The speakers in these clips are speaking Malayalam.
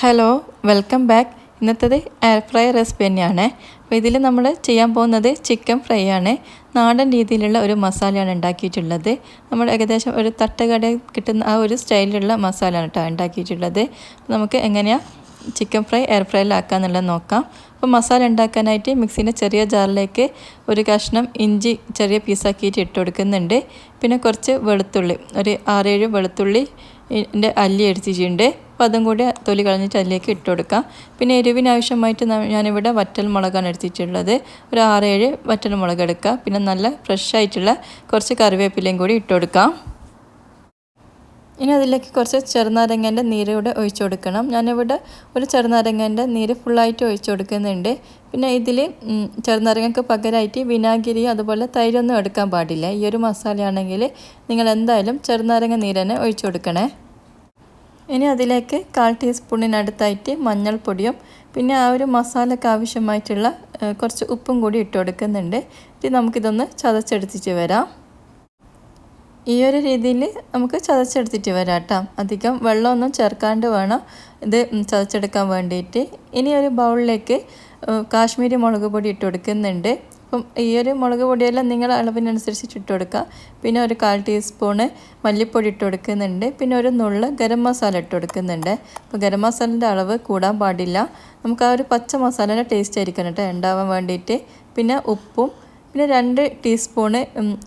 Hello welcome back. ഇന്നത്തേത് air fry recipe തന്നെയാണ്. അപ്പോൾ ഇതിൽ നമ്മൾ ചെയ്യാൻ പോകുന്നത് ചിക്കൻ ഫ്രൈ ആണ്. നാടൻ രീതിയിലുള്ള ഒരു മസാലയാണ് ഉണ്ടാക്കിയിട്ടുള്ളത്. നമ്മൾ ഏകദേശം ഒരു തട്ടുകട കിട്ടുന്ന ആ ഒരു സ്റ്റൈലിലുള്ള മസാലയാണ് കേട്ടോ ഉണ്ടാക്കിയിട്ടുള്ളത്. നമുക്ക് എങ്ങനെയാണ് ചിക്കൻ ഫ്രൈ എയർ ഫ്രൈയിലാക്കാന്നുള്ളത് നോക്കാം. അപ്പോൾ മസാല ഉണ്ടാക്കാനായിട്ട് മിക്സിന്റെ ചെറിയ ജാറിലേക്ക് ഒരു കഷ്ണം ഇഞ്ചി ചെറിയ പീസാക്കിയിട്ട് ഇട്ട് കൊടുക്കുന്നുണ്ട്. പിന്നെ കുറച്ച് വെളുത്തുള്ളി ഒരു ആറേഴ് വെളുത്തുള്ളി എന്റെ അല്ലി അടിച്ചിട്ടുണ്ട് അപ്പോൾ അതും കൂടി തൊലി കളഞ്ഞിട്ട് അതിലേക്ക് ഇട്ട് കൊടുക്കാം. പിന്നെ എരിവിനാവശ്യമായിട്ട് ഞാനിവിടെ വറ്റൽ മുളകാണ് എടുത്തിട്ടുള്ളത്. ഒരു ആറേഴ് വറ്റൽ മുളക് എടുക്കുക പിന്നെ നല്ല ഫ്രഷ് ആയിട്ടുള്ള കുറച്ച് കറിവേപ്പിലയും കൂടി ഇട്ട് കൊടുക്കാം. ഇനി അതിലേക്ക് കുറച്ച് ചെറുനാരങ്ങേന്റെ നീര് കൂടെ ഒഴിച്ചു കൊടുക്കണം. ഞാനിവിടെ ഒരു ചെറുനാരങ്ങേന്റെ നീര് ഫുള്ളായിട്ട് ഒഴിച്ചു കൊടുക്കുന്നുണ്ട്. പിന്നെ ഇതിൽ ചെറുനാരങ്ങക്ക് പകരമായിട്ട് വിനാഗിരി അതുപോലെ തൈരൊന്നും എടുക്കാൻ പാടില്ല. ഈ ഒരു മസാലയാണെങ്കിൽ നിങ്ങൾ എന്തായാലും ചെറുനാരങ്ങ നീര് തന്നെ ഒഴിച്ചു കൊടുക്കണേ. ഇനി അതിലേക്ക് കാൽ ടീസ്പൂണിനടുത്തായിട്ട് മഞ്ഞൾപ്പൊടിയും പിന്നെ ആ ഒരു മസാലയ്ക്ക് ആവശ്യമായിട്ടുള്ള കുറച്ച് ഉപ്പും കൂടി ഇട്ട് കൊടുക്കുന്നുണ്ട്. ഇത് നമുക്കിതൊന്ന് ചതച്ചെടുത്തിട്ട് വരാം. ഈ ഒരു രീതിയിൽ നമുക്ക് ചതച്ചെടുത്തിട്ട് വരാം കേട്ടോ അധികം വെള്ളമൊന്നും ചേർക്കാണ്ട് വേണം ഇത് ചതച്ചെടുക്കാൻ വേണ്ടിയിട്ട്. ഇനി ഒരു ബൗളിലേക്ക് കാശ്മീരി മുളക് പൊടി ഇട്ട് കൊടുക്കുന്നുണ്ട്. അപ്പം ഈ ഒരു മുളക് പൊടിയെല്ലാം നിങ്ങളുടെ അളവിനനുസരിച്ച് ഇട്ട് കൊടുക്കുക. പിന്നെ ഒരു കാൽ ടീസ്പൂണ് മല്ലിപ്പൊടി ഇട്ട് കൊടുക്കുന്നുണ്ട്. പിന്നെ ഒരു നുള്ള് ഗരം മസാല ഇട്ട് കൊടുക്കുന്നുണ്ട്. അപ്പോൾ ഗരം മസാലന്റെ അളവ് കൂടാൻ പാടില്ല. നമുക്ക് ആ ഒരു പച്ച മസാലേന്റെ ടേസ്റ്റ് ആയിരിക്കണം കേട്ടോ. ഉണ്ടാവാൻ വേണ്ടിയിട്ട്. പിന്നെ ഉപ്പും പിന്നെ രണ്ട് ടീസ്പൂണ്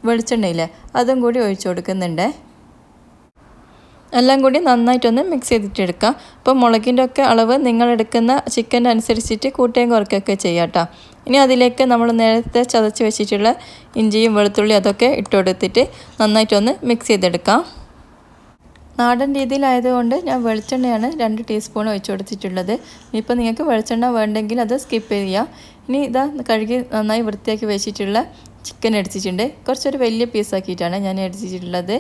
വെളിച്ചെണ്ണയില്ലേ അതും കൂടി ഒഴിച്ചു കൊടുക്കുന്നുണ്ട്. എല്ലാം കൂടി നന്നായിട്ടൊന്ന് മിക്സ് ചെയ്തിട്ട് എടുക്കാം അപ്പോൾ മുളകിന്റെ ഒക്കെ അളവ് നിങ്ങൾ എടുക്കുന്ന ചിക്കന്റെ അനുസരിച്ചിട്ട് കൂട്ടുകയും കുറയ്ക്കുകയൊക്കെ ചെയ്യാം ഇനി അതിലേക്ക് നമ്മൾ നേരത്തെ ചതച്ച് വെച്ചിട്ടുള്ള ഇഞ്ചിയും വെളുത്തുള്ളി അതൊക്കെ ഇട്ടുകൊടുത്തിട്ട് നന്നായിട്ടൊന്ന് മിക്സ് ചെയ്തെടുക്കാം. നാടൻ രീതിയിലായതുകൊണ്ട് ഞാൻ വെളിച്ചെണ്ണയാണ് രണ്ട് ടീസ്പൂൺ ഒഴിച്ചു കൊടുത്തിട്ടുള്ളത്. ഇനിയിപ്പോൾ നിങ്ങൾക്ക് വെളിച്ചെണ്ണ വേണ്ടെങ്കിൽ അത് സ്കിപ്പ് ചെയ്യുക ഇനി ഇതാ കഴുകി നന്നായി വൃത്തിയാക്കി വെച്ചിട്ടുള്ള ചിക്കൻ എടുത്തിട്ടുണ്ട്. കുറച്ചൊരു വലിയ പീസാക്കിയിട്ടാണ് ഞാൻ എടുത്തിട്ടുള്ളത്.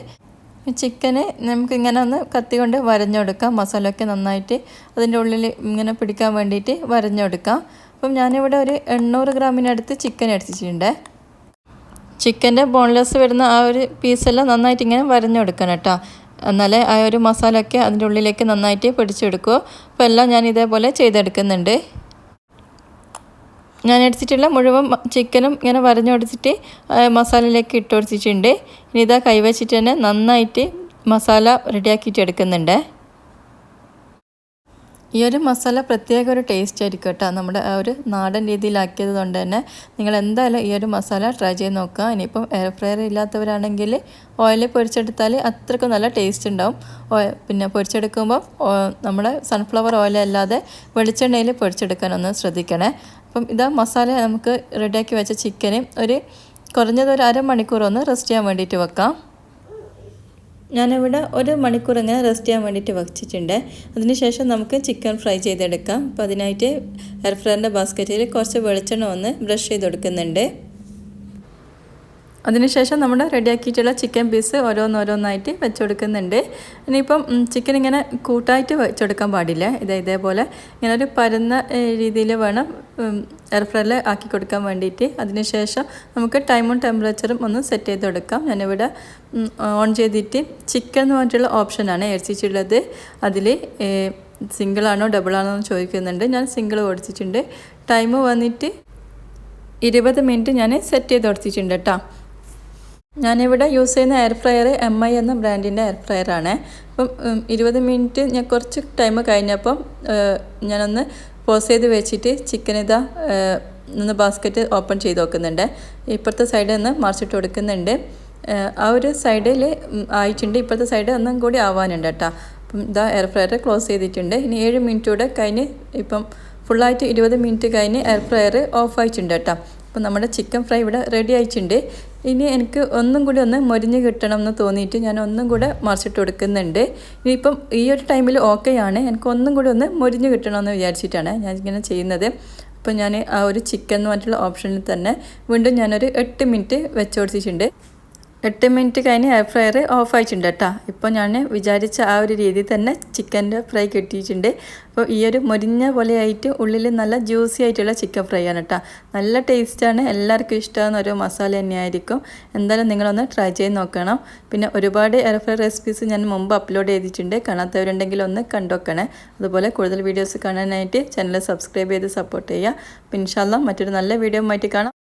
ചിക്കന് നമുക്ക് ഇങ്ങനെ ഒന്ന് കത്തി കൊണ്ട് വരഞ്ഞെടുക്കാം. മസാലയൊക്കെ നന്നായിട്ട് അതിന്റെ ഉള്ളിൽ ഇങ്ങനെ പിടിക്കാൻ വേണ്ടിയിട്ട് വരഞ്ഞെടുക്കാം. അപ്പം ഞാനിവിടെ ഒരു എണ്ണൂറ് ഗ്രാമിനടുത്ത് ചിക്കൻ എടുത്തിട്ടുണ്ട് ചിക്കന്റെ ബോൺലെസ് വരുന്ന ആ ഒരു പീസെല്ലാം നന്നായിട്ട് ഇങ്ങനെ വരഞ്ഞെടുക്കണം കേട്ടോ. എന്നാലേ ആ ഒരു മസാലയൊക്കെ അതിന്റെ ഉള്ളിലേക്ക് നന്നായിട്ട് പിടിച്ചെടുക്കുമോ അപ്പോൾ എല്ലാം ഞാൻ ഇതേപോലെ ചെയ്തെടുക്കുന്നുണ്ട്. ഞാൻ എടുത്തിട്ടുള്ള മുഴുവൻ ചിക്കനും ഇങ്ങനെ വരഞ്ഞൊടിച്ചിട്ട് മസാലയിലേക്ക് ഇട്ട് കൊടുത്തിട്ടുണ്ട്. ഇനി ഇതാ കൈവച്ചിട്ട് തന്നെ നന്നായിട്ട് മസാല റെഡിയാക്കിയിട്ട് എടുക്കുന്നുണ്ട്. ഈ ഒരു മസാല പ്രത്യേക ഒരു ടേസ്റ്റ് ആയിരിക്കും കേട്ടോ. നമ്മുടെ ആ ഒരു നാടൻ രീതിയിലാക്കിയത് കൊണ്ട് തന്നെ നിങ്ങൾ എന്തായാലും ഈ ഒരു മസാല ട്രൈ ചെയ്ത് നോക്കുക. ഇനിയിപ്പം എയർ ഫ്രയർ ഇല്ലാത്തവരാണെങ്കിൽ ഓയിലിൽ പൊരിച്ചെടുത്താൽ അത്രയ്ക്ക് നല്ല ടേസ്റ്റ് ഉണ്ടാവും. പിന്നെ പൊരിച്ചെടുക്കുമ്പോൾ നമ്മുടെ സൺഫ്ലവർ ഓയിൽ അല്ലാതെ വെളിച്ചെണ്ണയിൽ പൊരിച്ചെടുക്കാനൊന്ന് ശ്രദ്ധിക്കണേ. അപ്പം ഇതാ മസാല നമുക്ക് റെഡിയാക്കി വെച്ച ചിക്കന് ഒരു കുറഞ്ഞത് ഒരു അരമണിക്കൂർ ഒന്ന് റെസ്റ്റ് ചെയ്യാൻ വേണ്ടിയിട്ട് വെക്കാം. ഞാനിവിടെ ഒരു മണിക്കൂർ ഇങ്ങനെ റെസ്റ്റ് ചെയ്യാൻ വേണ്ടിയിട്ട് വെച്ചിട്ടുണ്ട്. അതിനുശേഷം നമുക്ക് ചിക്കൻ ഫ്രൈ ചെയ്തെടുക്കാം. അപ്പോൾ അതിനായിട്ട് എയർ ഫ്രയറിന്റെ ബാസ്ക്കറ്റിൽ കുറച്ച് വെളിച്ചെണ്ണ ഒന്ന് ബ്രഷ് ചെയ്ത് കൊടുക്കുന്നുണ്ട്. അതിനുശേഷം നമ്മൾ റെഡിയാക്കിയിട്ടുള്ള ചിക്കൻ പീസ് ഓരോന്നോരോന്നായിട്ട് വെച്ചുകൊടുക്കുന്നുണ്ട് ഇനിയിപ്പം ചിക്കൻ ഇങ്ങനെ കൂട്ടായിട്ട് വെച്ചെടുക്കാൻ പാടില്ല. ഇത് ഇതേപോലെ ഇങ്ങനെ ഒരു പരന്ന രീതിയിൽ വേണം എയർ ഫ്രയറിൽ ആക്കി കൊടുക്കാൻ വേണ്ടിയിട്ട്. അതിനുശേഷം നമുക്ക് ടൈമും ടെമ്പറേച്ചറും ഒന്ന് സെറ്റ് ചെയ്ത് കൊടുക്കാം ഞാനിവിടെ ഓൺ ചെയ്തിട്ട് ചിക്കൻ എന്ന് പറഞ്ഞിട്ടുള്ള ഓപ്ഷനാണ് എഴുതിച്ചിട്ടുള്ളത് അതിൽ സിംഗിളാണോ ഡബിളാണോ എന്ന് ചോദിക്കുന്നുണ്ട്. ഞാൻ സിംഗിൾ ഓടിച്ചിട്ടുണ്ട്. ടൈം വന്നിട്ട് ഇരുപത് മിനിറ്റ് ഞാൻ സെറ്റ് ചെയ്ത് ഓടിച്ചിട്ടുണ്ട് കേട്ടോ ഞാനിവിടെ യൂസ് ചെയ്യുന്ന എയർ ഫ്രയർ എം ഐ എന്ന ബ്രാൻഡിന്റെ എയർ ഫ്രയറാണ്. അപ്പം ഇരുപത് മിനിറ്റ് ഞാൻ കുറച്ച് ടൈം കഴിഞ്ഞപ്പം ഞാനൊന്ന് പോസ് ചെയ്ത് വെച്ചിട്ട് ചിക്കൻ ഇതാ ഒന്ന് ബാസ്ക്കറ്റ് ഓപ്പൺ ചെയ്ത് നോക്കുന്നുണ്ട് ഇപ്പുറത്തെ സൈഡിൽ നിന്ന് മറിച്ചിട്ട് കൊടുക്കുന്നുണ്ട്. ആ ഒരു സൈഡിൽ ആയിട്ടുണ്ട്. ഇപ്പോഴത്തെ സൈഡ് ഒന്നും കൂടി ആവാനുണ്ട് കേട്ടോ. അപ്പം ഇതാ എയർ ഫ്രയർ ക്ലോസ് ചെയ്തിട്ടുണ്ട്. ഇനി ഏഴ് മിനിറ്റ് കൂടെ കഴിഞ്ഞ് ഇപ്പം ഫുള്ളായിട്ട് ഇരുപത് മിനിറ്റ് കഴിഞ്ഞ് എയർ ഫ്രയർ ഓഫ് ആയിട്ടുണ്ട് കേട്ടോ. അപ്പം നമ്മുടെ ചിക്കൻ ഫ്രൈ ഇവിടെ റെഡി ആയിട്ടുണ്ട്. ഇനി എനിക്ക് ഒന്നും കൂടി ഒന്ന് മൊരിഞ്ഞ് കിട്ടണം എന്ന് തോന്നിയിട്ട് ഞാൻ ഒന്നും കൂടെ മറിച്ചിട്ട് കൊടുക്കുന്നുണ്ട്. ഇനിയിപ്പം ഈ ഒരു ടൈമിൽ ഓക്കെ ആണ്. എനിക്ക് ഒന്നും കൂടി ഒന്ന് മൊരിഞ്ഞ് കിട്ടണമെന്ന് വിചാരിച്ചിട്ടാണ് ഞാൻ ഇങ്ങനെ ചെയ്യുന്നത്. അപ്പോൾ ഞാൻ ആ ഒരു ചിക്കൻ എന്ന് പറഞ്ഞിട്ടുള്ള ഓപ്ഷനിൽ തന്നെ വീണ്ടും ഞാനൊരു എട്ട് മിനിറ്റ് വെച്ച് കൊടുത്തിട്ടുണ്ട്. എട്ട് മിനിറ്റ് കഴിഞ്ഞ് എയർ ഫ്രയർ ഓഫ് ആയിട്ടുണ്ട് ഇപ്പോൾ ഞാൻ വിചാരിച്ച ആ ഒരു രീതിയിൽ തന്നെ ചിക്കന്റെ ഫ്രൈ കിട്ടിയിട്ടുണ്ട്. അപ്പോൾ ഈ ഒരു മുരിഞ്ഞ പോലെ ആയിട്ട് ഉള്ളിൽ നല്ല ജ്യൂസി ആയിട്ടുള്ള ചിക്കൻ ഫ്രൈ ആണ് നല്ല ടേസ്റ്റാണ് എല്ലാവർക്കും ഇഷ്ടമാകുന്ന ഒരു മസാല തന്നെയായിരിക്കും. എന്തായാലും നിങ്ങളൊന്ന് ട്രൈ ചെയ്ത് നോക്കണം. പിന്നെ ഒരുപാട് എയർ ഫ്രൈ റെസിപ്പീസ് ഞാൻ മുമ്പ് അപ്ലോഡ് ചെയ്തിട്ടുണ്ട്. കാണാത്തവരുണ്ടെങ്കിൽ ഒന്ന് കണ്ടോക്കണേ. അതുപോലെ കൂടുതൽ വീഡിയോസ് കാണാനായിട്ട് ചാനൽ സബ്സ്ക്രൈബ് ചെയ്ത് സപ്പോർട്ട് ചെയ്യുക. പിൻഷാല്ലാം മറ്റൊരു നല്ല വീഡിയോ ആയിട്ട് കാണാം.